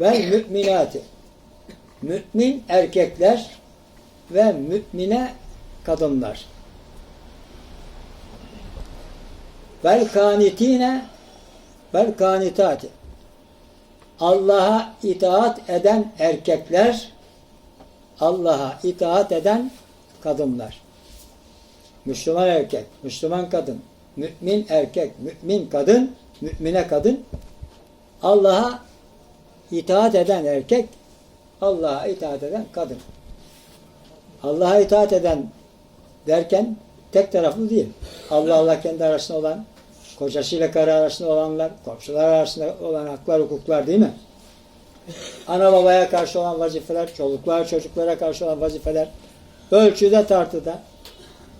ve müminati. Mümin erkekler ve mümine kadınlar. Vel kanitine vel kanitati. Allah'a itaat eden erkekler, Allah'a itaat eden kadınlar. Müslüman erkek, Müslüman kadın, mümin erkek, mümin kadın, mümine kadın, Allah'a itaat eden erkek, Allah'a itaat eden kadın. Allah'a itaat eden derken tek taraflı değil. Allah Allah kendi arasında olan, kocasıyla karı arasında olanlar, komşular arasında olan haklar, hukuklar değil mi? Ana babaya karşı olan vazifeler, çoluklar, çocuklara karşı olan vazifeler, ölçüde, tartıda,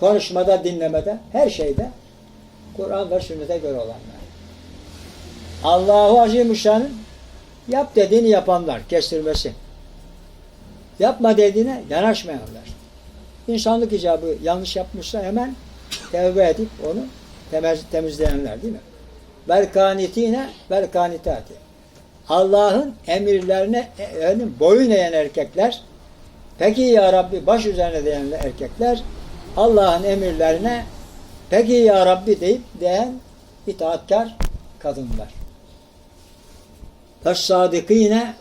konuşmada, dinlemede, her şeyde Kur'an ve sünnete göre olanlar. Allahu Azimüşşan'ın yap dediğini yapanlar, kestirmesi. Yapma dediğine yanaşmayanlar. İnsanlık icabı yanlış yapmışsa hemen tevbe edip onu temiz, temizleyenler değil mi? Vel kanitine vel kanitati. Allah'ın emirlerine efendim, boyun eğen erkekler, peki ya Rabbi baş üzerine diyen erkekler, Allah'ın emirlerine peki ya Rabbi deyip diyen itaatkar kadınlar. Ve sadıkine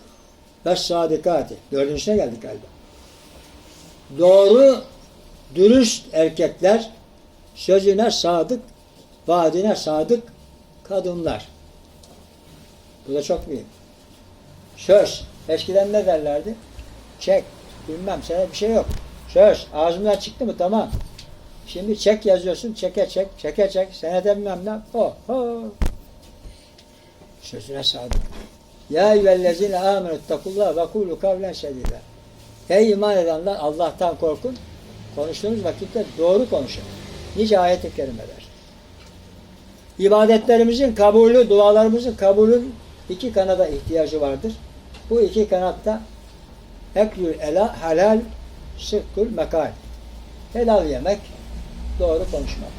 ve sadikati. Dördüncüsüne geldik galiba. Doğru, dürüst erkekler, sözüne sadık, vaadine sadık kadınlar. Bu da çok mühim. Söz. Eskiden ne derlerdi? Çek. Bilmem sana bir şey yok. Söz. Ağzımdan çıktı mı tamam. Şimdi çek yazıyorsun. Çeke çek. Çeke çek. Senede bilmem ne. Oh, oh. Sözüne sadık. Ya eyyühellezine amenüttakullah ve kulu kavlen sedida. Ey iman edenler Allah'tan korkun. Konuştuğunuz vakitte doğru konuşun. Nice ayet-i kerimeler. İbadetlerimizin kabulü, dualarımızın kabulün iki kanada ihtiyacı vardır. Bu iki kanatta eklül ela halal sıkkül mekal. Helal yemek, doğru konuşmak.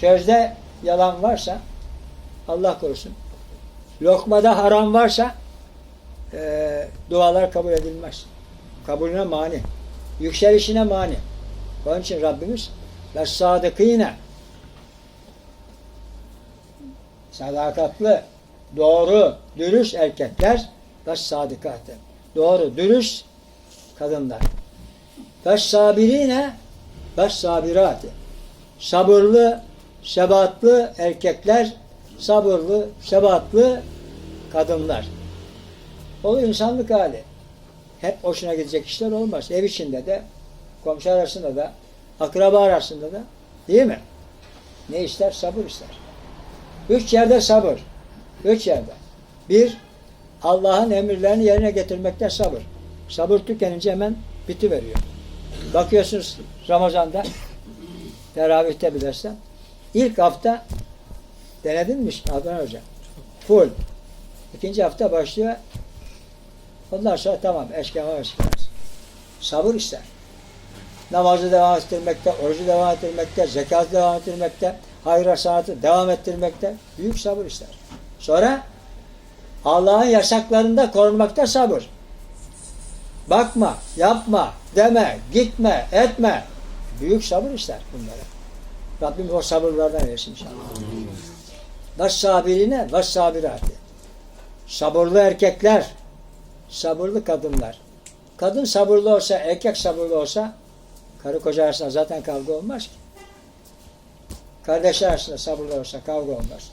Sözde yalan varsa Allah korusun. Lokmada haram varsa e, dualar kabul edilmez. Kabulüne mani. Yükselişine mani. Onun için Rabbimiz ve sadıkine sadakatlı, doğru, dürüst erkekler ve sadıkatı. Doğru, dürüst kadınlar. Ve sabirine ve sabiratı. Sabırlı, sebatlı erkekler, sabırlı, sebatlı kadınlar. O insanlık hali. Hep hoşuna gidecek işler olmaz. Ev içinde de, komşu arasında da, akraba arasında da. Değil mi? Ne ister? Sabır ister. Üç yerde sabır. Üç yerde. Bir, Allah'ın emirlerini yerine getirmekte sabır. Sabır tükenince hemen bitiveriyor. Bakıyorsunuz Ramazan'da, teravihte bilirsen, ilk hafta denedin mi Adnan Hocam? Full. İkinci hafta başlıyor. Ondan sonra tamam eşkema eşkemaz. Sabır ister. Namazı devam ettirmekte, orucu devam ettirmekte, zekatı devam ettirmekte, hayra sanatı devam ettirmekte büyük sabır ister. Sonra Allah'ın yasaklarında korunmakta sabır. Bakma, yapma, deme, gitme, etme. Büyük sabır ister bunlara. Rabbim o sabırlardan eylesin inşallah. Ve sabirati. Sabırlı erkekler, sabırlı kadınlar. Kadın sabırlı olsa, erkek sabırlı olsa karı koca arasında zaten kavga olmaz ki. Kardeşler arasında sabırlı olsa kavga olmaz.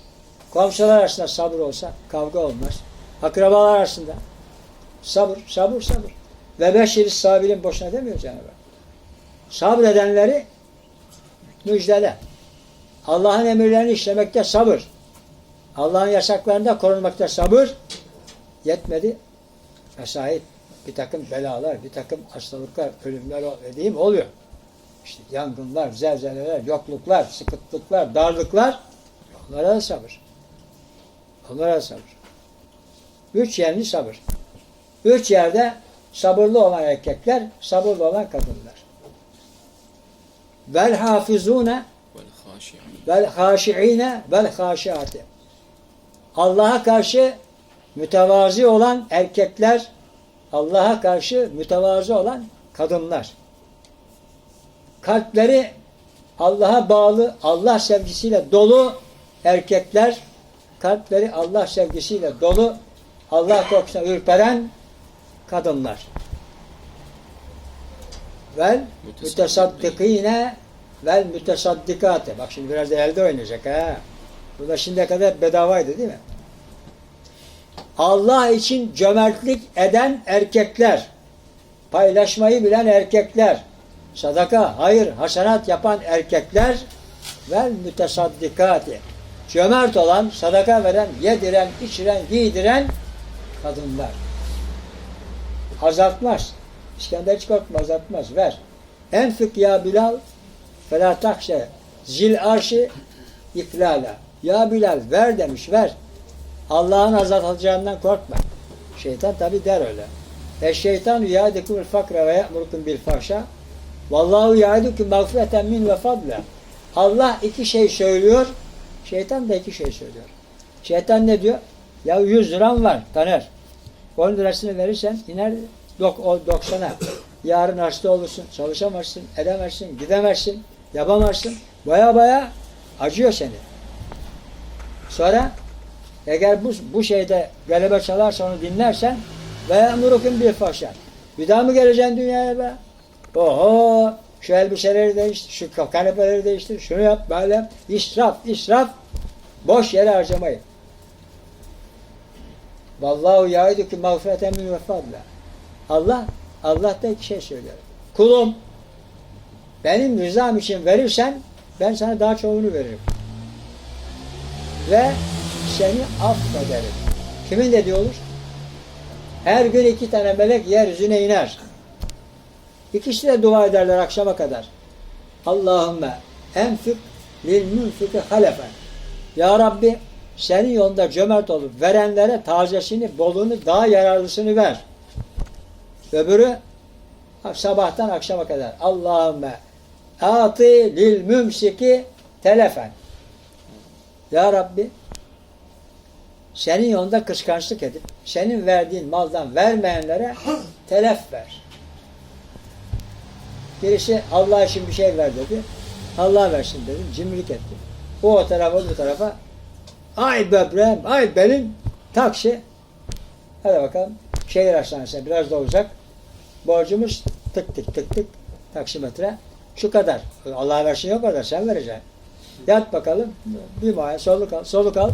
Komşular arasında sabır olsa kavga olmaz. Akrabalar arasında sabır, sabır, sabır. Ve beşiri sabirin boşuna demiyor Cenab-ı Hak. Sabredenleri müjdele. Allah'ın emirlerini işlemekte sabır. Allah'ın yasaklarında korunmakta sabır. Yetmedi. Mesait bir takım belalar, bir takım hastalıklar, ölümler dediğim oluyor. İşte yangınlar, zelzeleler, yokluklar, sıkıntılıklar, darlıklar onlara da sabır. Onlara da sabır. Üç yerli sabır. Üç yerde sabırlı olan erkekler, sabırlı olan kadınlar. Vel hafizune vel haşiine vel haşiate. Allah'a karşı Mütevazi olan erkekler, Allah'a karşı mütevazi olan kadınlar. Kalpleri Allah'a bağlı, Allah sevgisiyle dolu erkekler, kalpleri Allah sevgisiyle dolu, Allah korkusuna ürperen kadınlar. Vel mütesaddikine vel mütesaddikate. Bak şimdi biraz da elde oynayacak ha. Bu da şimdiye kadar bedavaydı değil mi? Allah için cömertlik eden erkekler, paylaşmayı bilen erkekler, sadaka, hayır, hasenat yapan erkekler vel mütesaddikati. Cömert olan, sadaka veren, yediren, içiren, giydiren kadınlar. Azaltmaz. İskender hiç korkma azaltmaz. Ver. Enfik ya Bilal felâ zil arşı iflala. Ya Bilal ver demiş ver. Allah'ın azaltacağından korkma. Şeytan tabi der öyle. E şeytan yâdikumul fakra ve ya'murukum bil fahşa. Vallahu yâdikum mağfireten min ve fadla. Allah iki şey söylüyor. Şeytan da iki şey söylüyor. Şeytan ne diyor? Ya 100 liram var Taner. 10 lirasını verirsen iner dok, o 90'a. Yarın hasta olursun, çalışamazsın, edemezsin, gidemezsin, yapamazsın. Baya baya acıyor seni. Sonra eğer bu, bu şeyde galebe çalarsa onu dinlersen ve emurukum bir fahşa. Bir daha mı geleceksin dünyaya be? Oho! Şu elbiseleri değiştir, şu kanepeleri değiştir, şunu yap, böyle yap. İsraf, israf. Boş yere harcamayın. Vallahu yaidukum mağfireten min ve fadla. Allah, Allah da iki şey söylüyor. Kulum, benim rızam için verirsen ben sana daha çoğunu veririm. Ve seni affederim. Kimin dediği olur? Her gün iki tane melek yeryüzüne iner. İkisi de dua ederler akşama kadar. Allahümme enfik lil münfiki halefen. Ya Rabbi senin yolunda cömert olup verenlere tazesini, bolunu, daha yararlısını ver. Öbürü sabahtan akşama kadar. Allahümme ati lil mümsiki telefen. Ya Rabbi senin yolunda kıskançlık edip senin verdiğin maldan vermeyenlere telef ver. Birisi Allah için bir şey ver dedi. Allah versin dedim. Cimrilik etti. O o tarafa bu tarafa ay böbreğim, ay benim taksi. Hadi bakalım. Şehir hastanesine biraz da uzak. Borcumuz tık tık tık tık taksimetre. Şu kadar. Allah versin yok kadar. Sen vereceksin. Yat bakalım. Bir muayene soluk al. Soluk al.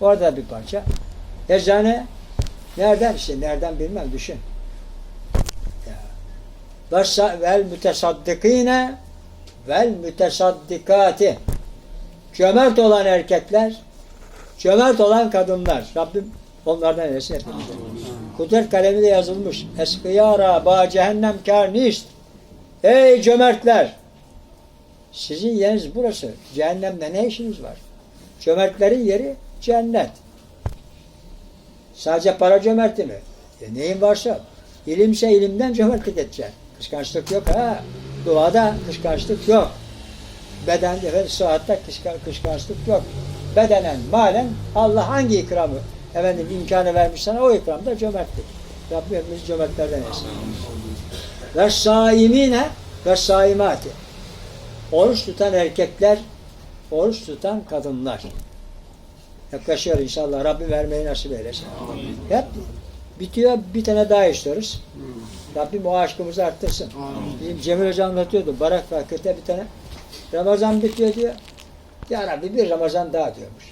Orada bir parça. Eczane nereden işte nereden bilmem düşün. Vel mütesaddikine vel mütesaddikati. Cömert olan erkekler, cömert olan kadınlar. Rabbim onlardan eylesin hepimizi. Kudret kalemi de yazılmış. Eskıyara ba cehennem karnist. Ey cömertler! Sizin yeriniz burası. Cehennemde ne işiniz var? Cömertlerin yeri cennet. Sadece para cömerti mi? E neyin varsa. İlimse ilimden cömertlik edeceksin. Kıskançlık yok ha. Duada kıskançlık yok. Bedende ve sıhhatte kıskançlık yok. Bedenen, malen Allah hangi ikramı efendim imkanı vermiş sana o ikramda cömertlik. Rabbim hepimizi cömertlerden etsin. Ve saimine ve saimati. Oruç tutan erkekler, oruç tutan kadınlar. Yaklaşıyor inşallah. Rabbim vermeyi nasip eylesin. Hep bitiyor. Bir tane daha istiyoruz. Rabbim o aşkımızı arttırsın. Bizim Cemil Hoca anlatıyordu. Barak Fakir'de bir tane. Ramazan bitiyor diyor. Ya Rabbi bir Ramazan daha diyormuş.